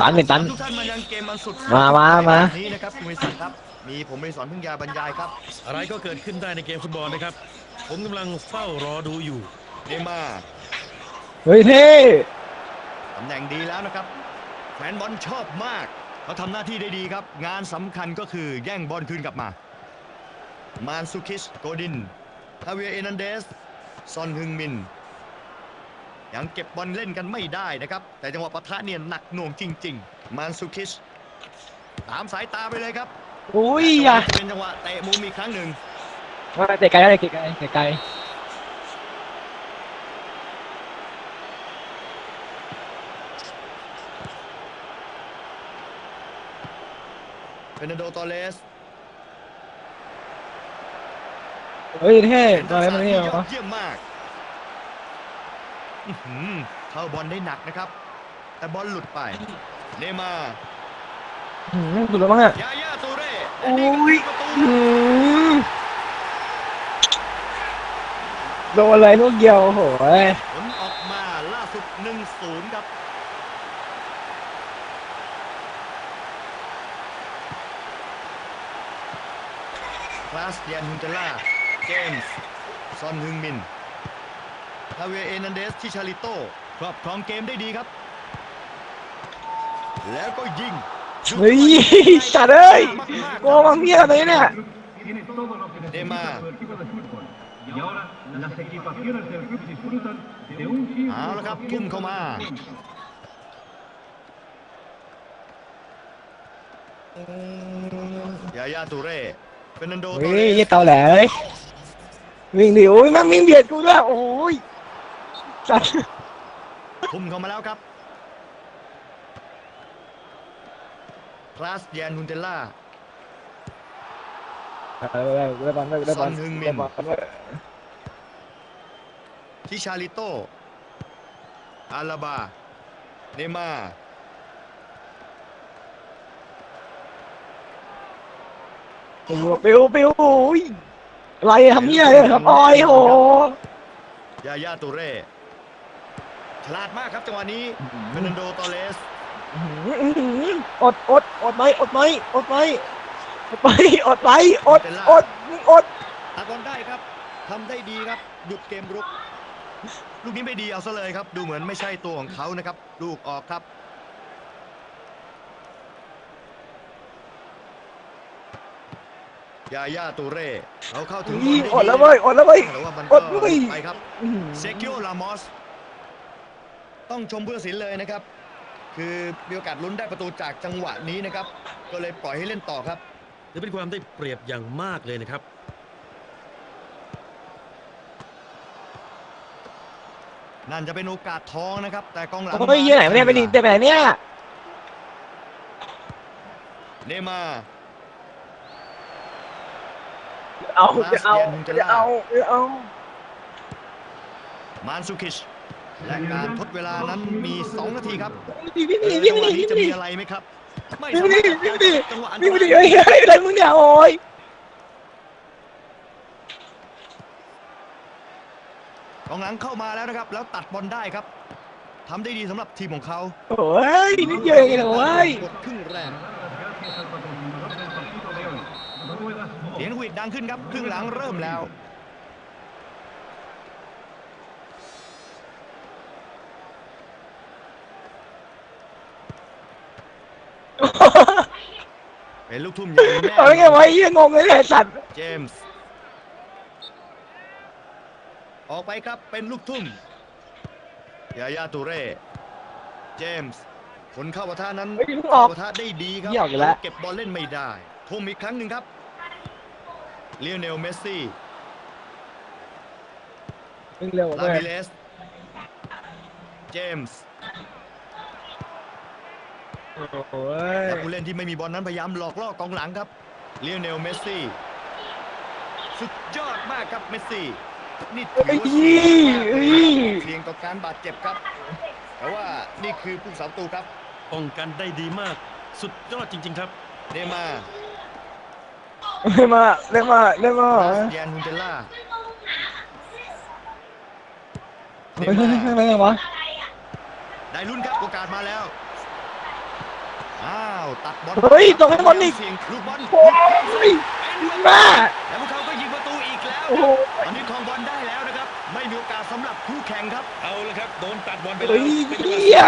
ตันเป็นตัน ทุกท่านมายังเกมมันสุดมามามา นี้นะครับคุณวิสันครับ มีผมมีสอนพึ่งยาบรรยายครับ อะไรก็เกิดขึ้นได้ในเกมฟุตบอลนะครับ ผมกำลังเฝ้ารอดูอยู่ เนย์มาร์เฮ้ยเท่ตำแหน่งดีแล้วนะครับ แฟนบอลชอบมากเขาทำหน้าที่ได้ดีครับ งานสำคัญก็คือแย่งบอลคืนกลับมา มานซูคิช โกดินฮาเวียเอนันเดส ซอนฮึงมิน ยังเก็บบอลเล่นกันไม่ได้นะครับ แต่จังหวะปะทะเนี่ยหนักหน่วงจริง ๆมานซูคิชตามสายตาไปเลยครับอุ้ยจังหอะวะจะเป็นจังหวะเตะมุมอีกครั้งหนึ่งมาเตะไกลเลยเตะไกลเตะไกลเฟรนันโดตอเรสเฮ้ยเท่เป็นตอนนี้ทัมันกษะนี่ที่เหรยออดเยี่ยมมากอื้อหือ เข้าบอลได้หนักนะครับ แต่บอลหลุดไป เนย์มาร์หืมสุดแล้วมั้งอะยาย่าตูเร่โอ้และนี่ก็ยคือประตูหืมโดนอะไรลูกเดียวโอ้โหยผลออกมาล่าสุด1-0ครับคลาสเดียนฮุนเจล่าเจมส์ซอนฮึงมิน ฮาเวเอนันเดสทิชาริโต้ครอบครองเกมได้ดีครับ แล้วก็ยิงเฮ้ยสัตว์เอ้ยโกมังเมียอะไรเนี่ย tiene todo lo que necesita Tema. su equipo de fútbol. Y ahora las equipaciones del club disfrutan de un tiempo เอาละครับทุ่มเข้ามายาย่าตูเร่เฟรนันโดเฮ้ยยี่เตาแหลเอ้ยวิ่งดิโอ้ยแม่งวิ่งเบียดกูด้วยโอ้ย สัตว์ทุ่มเข้ามาแล้วครับคลาสเดียนฮุนเทล่าเออได้บอลได้บอลซอนฮึงมินได้บอลทิชาริโตอาลาบา เนย์มาร์ปิวปิวปิวโอ้ยอะไรทำเนี่ยอะไรครับอ้อยโหยาย่าตูเร่ ฉลาดมากครับจังหวะนี้เฟรนันโดตอเรสอดอดอดไหมอดไหมอดไหมอดไหมอดไหมอดอดอดตัดบอลได้ครับทำได้ดีครับหยุดเกมรุก ลูกนี้ไม่ดีเอาซะเลยครับ ดูเหมือนไม่ใช่ตัวของเขานะครับ ลูกออกครับยาย่าตูเร่เขาเข้าถึงบอลนี่ได้อดดีแล้วเว้ยอดแล้วเว้ยแต่ว่ามันอก็ดเว้ยไปครับเซคิโอลามอส ต้องชมผู้ตัดสินเลยนะครับ คือมีโอกาสลุ้นได้ประตูจากจังหวะนี้นะครับ ก็เลยปล่อยให้เล่นต่อครับถือเป็นความได้เปรียบอย่างมากเลยนะครับ นั่นจะเป็นโอกาสทองนะครับ แต่กองหลังโอ้ยยี่ไหนไม่ได้ไปดิเตะไปไหนเนี่ยเนย์มาร์เอาจะเอาจะเอาจะเอา มานซูคิช และการทดเวลานั้นมี 2 นาทีครับวิ่งไปเอดิอวิ่งจังไปหวะดินี้วิ่งไปดิจะมีอะไรไหมครับไม่วิ่งสาไปมารดิถวิ่งไปดิจังหวะอันตวิ่งไปดิราเฮ้เฮ้ยอะไรมึงเนี่ยโอ้ยกองหลังเข้ามาแล้วนะครับแล้วตัดบอลได้ครับทำได้ดีสำหรับทีมของเขาโอ้ยนิดเดียวเองนะเว้ยหมดครึ่งแรก gracias al patrocinador del partido de hoy. Ruedas เสียงหวีดดังขึ้นครับครึ่งหลังเริ่มแล้ว เป็นลูกทุ่มอย่างแน่เอาไงวะไอ้เหี้ยงงเลยเนี่ยไอ้สัตว์เจมส์ออกไปครับเป็นลูกทุ่มยาย่าตูเร่เจมส์คนเข้าปะทะนั้นเฮ้ยเพิ่งออกปะทะได้ดีครับเหี้ยออกอีกแล้ว เก็บบอลเล่นไม่ได้ทุ่มอีกครั้งหนึ่งครับเลียเนลเมสซี่วิ่งเร็วลาเลยมิเลส เจมส์ โอ้ยและผู้เล่นที่ไม่มีบอลนั้นพยายามหลอกล่อกองหลังครับเลียเนลเมสซี่สุดยอดมากครับเมสซี่นี่ถือเอ้ยว่าสุดยอดมากเอ้ยเพียงต่อการบาดเจ็บครับ แต่ว่านี่คือผู้สาประตูครับป้องกันได้ดีมาก สุดยอดจริง ๆ ครับเนย์มาร์เล่นมาเล่นมาเล่นมาลาสเยนฮุนเทลล่าเนเฮ้ยย์เฮ้ยมาเฮ้ยร์เฮ้ยเฮ้ยวะได้ลุ้นครับโอกาสมาแล้ว อ้าวตัดบอลเฮ้ยตรงให้บอลอีกเสียงลูกบอลโอ้ยแม่แล้วพวกเขาก็ยิงประตูอีกแล้วโอ้โหตอนนี้ครองบอลได้แล้วนะครับ ไม่มีโอกาสสำหรับคู่แข่งครับ เอาละครับโดนตัดบอลไปเฮ้แล้วยเป็นจังหวะเหี้ย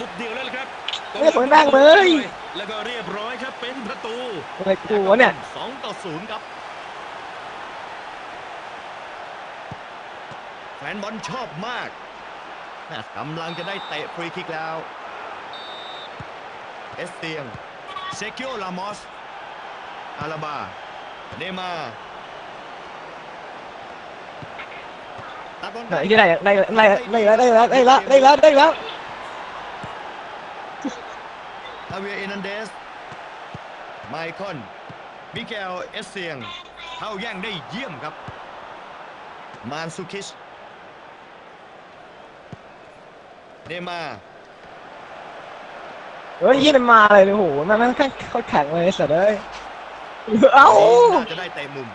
ลุกเดียวแล้วละครับเฮ้ยสวยมากเลย แล้วก็เรียบร้อยครับเป็นประตูอะไรกูวะเนี่ยสองต่อศูนย์ครับแฟนบอลชอบมากแม่กำลังจะได้เตะฟรีคิกแล้ว เอสเตียง เซคิโอลามอส อาลาบา เนย์มาร์ตัดบอล ไหนที่ไหนได้ได้ได้ได้ได้ได้แล้วได้แล้วได้แล้ว ฮาเวียเอนันเดส ไมคอน มิเกล เอสเซียง เข้าแย่งได้เยี่ยมครับ มานซูคิช เนย์มาร์ เฮ้ยยี่มันมาเลยโอ้โหมันมันเขาแข็งเลยสัตว์เอ้ยเอ้าน่าจะได้เตะมุม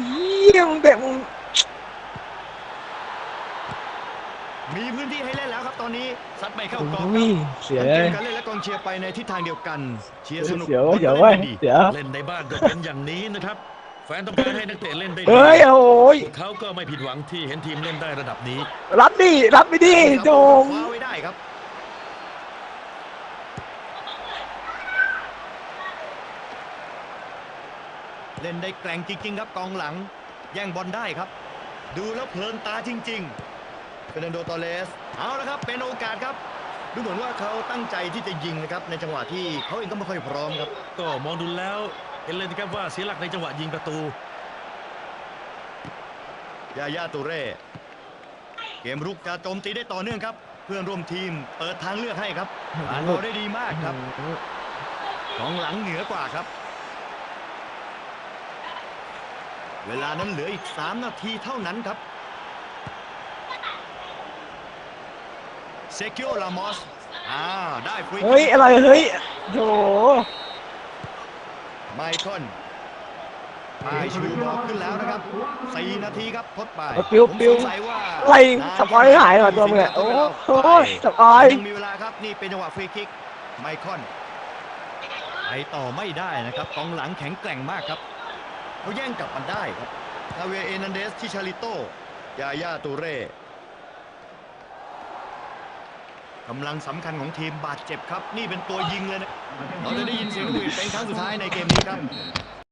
เยี่ยมแบบมึงมีพื้นที่ให้เล่นแล้วครับตอนนี้ซัดไม่เข้ากรอบคอุ้รัยบเสียทั้งเลเกย มการเล่นและกองเชียร์ไปในทิศทางเดียวกัน เชียร์สนุกเสียวเสียวเว้ยบอลก็ล่นได้ดีเสียว เล่นในบ้านก็เป็นอย่างนี้นะครับ แฟนต้องการให้นักเตะเล่นได้ดีเฮ้ยโอ้ยพวกเขาก็ไม่ผิดหวังที่เห็นทีมเล่นได้ระดับนี้ รับดิรับไปดิโจงคว้าไว้ได้ครับ เล่นได้แกร่งจริงๆครับกองหลัง แย่งบอลได้ครับ ดูแล้วเพลินตาจริงๆเฟรนันโดตอเลสเอาละครับเป็นโอกาสครับ ดูเหมือนว่าเขาตั้งใจที่จะยิงนะครับในจังหวะที่เขาเองก็ไม่ค่อยพร้อมครับ ก็มองดูแล้วเห็นเลยนะครับว่าเสียหลักในจังหวะยิงประตูยาย่าตูเร่เกมรุกจะโจมตีได้ต่อเนื่องครับ เพื่อนร่วมทีมเปิดทางเลือกให้ครับผ่านบอลได้ดีมากครับของหลังเหนือกว่าครับ เวลานั้นเหลืออีก 3 นาทีเท่านั้นครับเซคิโอลามอสอ่าได้ฟรีเฮ้ย อะไร เฮ้ยโถไมคอนพายชูบอลขึ้นแล้วนะครับ 4 นาทีครับทดไปปิ้วผมปิ้วสงสัยว่าอะไรสปอยหายเหรอตัวมึงอะโอ้โหสปอยยังมีเวลาครับนี่เป็นจังหวะฟรีคิกไมคอนไปต่อไม่ได้นะครับกองหลังแข็งแกร่งมากครับ เขาแย่งกลับมันได้ครับทาเวเอนันเดสทิชาริโตยาย่าตูเร่กำลังสำคัญของทีมบาดเจ็บครับ นี่เป็นตัวยิงเลยนะ เราจะได้ยินเสียงหวีดเป็นครั้งสุดท้ายในเกมนี้ครับ